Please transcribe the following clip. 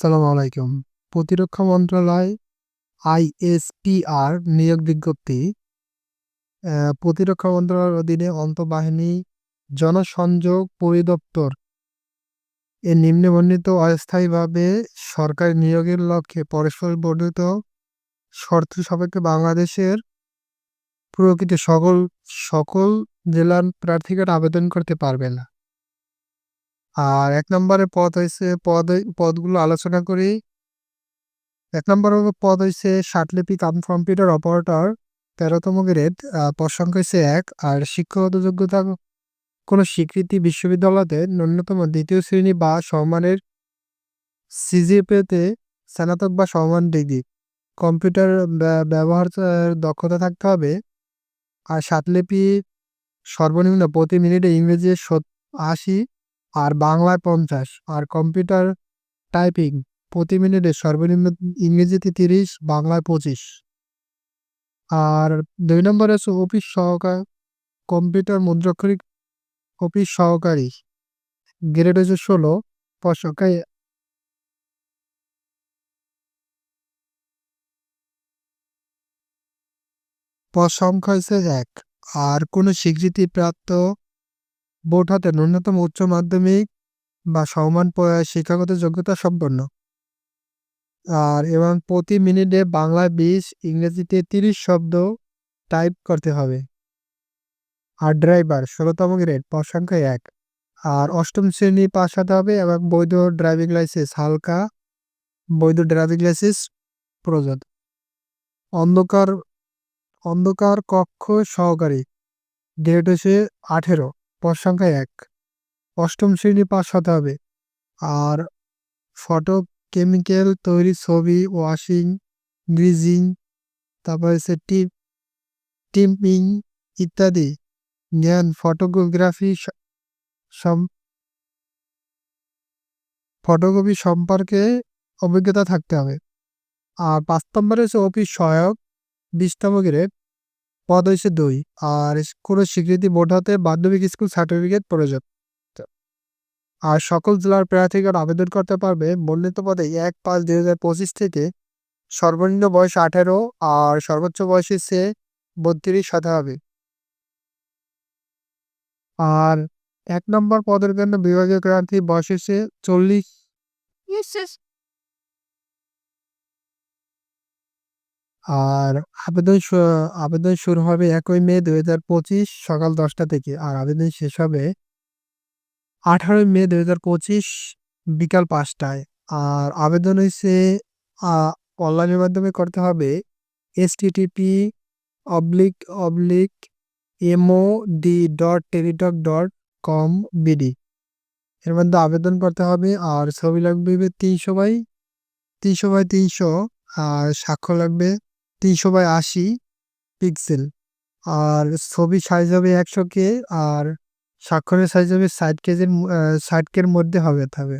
আসসালামু আলাইকুম। প্রতিরক্ষা মন্ত্রণালয়, আইএসপিআর, নিয়োগ বিজ্ঞপ্তি। প্রতিরক্ষা মন্ত্রণালয়ের অধীনে অন্তঃবাহিনী, জনসংযোগ পরিদপ্তর। এ নিম্নে বর্ণিত অস্থায়ীভাবে সরকারি নিয়োগের লক্ষ্যে পরস্পর বর্ণিত শর্ত সাপেক্ষে বাংলাদেশের প্রকৃত সকল সকল জেলার প্রার্থীরা আবেদন করতে পারবে না। আর এক নম্বরে পদ হয়েছে পদ, পদগুলো আলোচনা করি। এক নম্বর পদ হয়েছে ষাটলিপি কাম কম্পিউটার অপারেটর, তেরোতম গ্রেড। পদ সংখ্যা হয়েছে এক আর শিক্ষাগত যোগ্যতা কোনো স্বীকৃতি বিশ্ববিদ্যালয়তে ন্যূনতম দ্বিতীয় শ্রেণি বা সমানের সিজিপিএতে স্নাতক বা সমান ডিগ্রি। কম্পিউটার ব্য- ব্যবহার দক্ষতা থাকতে হবে। আর সাতলিপি সর্বনিম্ন প্রতি মিনিটে ইংরেজি আশি আর বাংলায় পঞ্চাশ, আর কম্পিউটার টাইপিং প্রতি মিনিটে সর্বনিম্ন ইংরেজিতে তিরিশ, বাংলায় পঁচিশ। আর দুই নম্বরে আছে অফিস সহকার, কম্পিউটার মুদ্রাক্ষরিক অফিস সহকারী, গ্রেড হচ্ছে ষোলো সংখ্যায় পদ সংখ্যা হচ্ছে এক, আর কোনো স্বীকৃতিপ্রাপ্ত বোর্ড হতে ন্যূনতম উচ্চ মাধ্যমিক বা সমান শিক্ষাগত যোগ্যতা সম্পন্ন। আর এবং প্রতি মিনিটে বাংলা বিশ, ইংরেজিতে তিরিশ শব্দ টাইপ করতে হবে। আর ড্রাইভার ষোলোতম গ্রেড, পদ সংখ্যা এক। আর অষ্টম শ্রেণি পাস হতে হবে এবং বৈধ ড্রাইভিং লাইসেন্স, হালকা বৈধ ড্রাইভিং লাইসেন্স প্রয়োজন অন্ধকার অন্ধকার কক্ষ সহকারী গ্রেড হচ্ছে আঠেরো। পদ সংখ্যা এক। অষ্টম শ্রেণি পাস হতে হবে। আর ফটো কেমিক্যাল তৈরি ছবি, ওয়াশিং, গ্রিজিং, তারপর হচ্ছে টিপ টিম্পিং ইত্যাদি। জ্ঞান, ফটোগ্রাফি ফটোকপি সম্পর্কে অভিজ্ঞতা থাকতে হবে। আর পাঁচ নম্বরে হচ্ছে অফিস সহায়ক, বিশতম গ্রেড পদ হয়েছে দুই, আর কোনো স্বীকৃতি বোর্ড হতে মাধ্যমিক স্কুল সার্টিফিকেট প্রয়োজন আর সকল জেলার প্রার্থীগণ আবেদন করতে পারবে বর্ণিত পদে এক পাঁচ দুই হাজার পঁচিশ থেকে সর্বনিম্ন বয়স আঠেরো আর সর্বোচ্চ বয়স হচ্ছে বত্রিশ হতে হবে। আর এক নম্বর পদের জন্য বিভাগীয় প্রার্থী বয়স হচ্ছে চল্লিশ। আর আবেদন আবেদন শুরু হবে একই মে দুই হাজার পঁচিশ সকাল দশটা থেকে। আর আবেদন শেষ হবে আঠারোই মে দুই হাজার পঁচিশ বিকাল পাঁচটায়। আর আবেদন হয়েছে অনলাইনের মাধ্যমে করতে হবে S TTP oblique oblique MO D dot Teletalk dot com BD এর মধ্যে আবেদন করতে হবে, আর ছবি লাগবে তিনশো বাই তিনশো বাই তিনশো, আর স্বাক্ষর লাগবে তিনশো বাই আশি পিক্সেল আর ছবি সাইজ হবে একশো কে, আর স্বাক্ষরের সাইজ হবে ষাট কেজির ষাট কের মধ্যে হবে হবে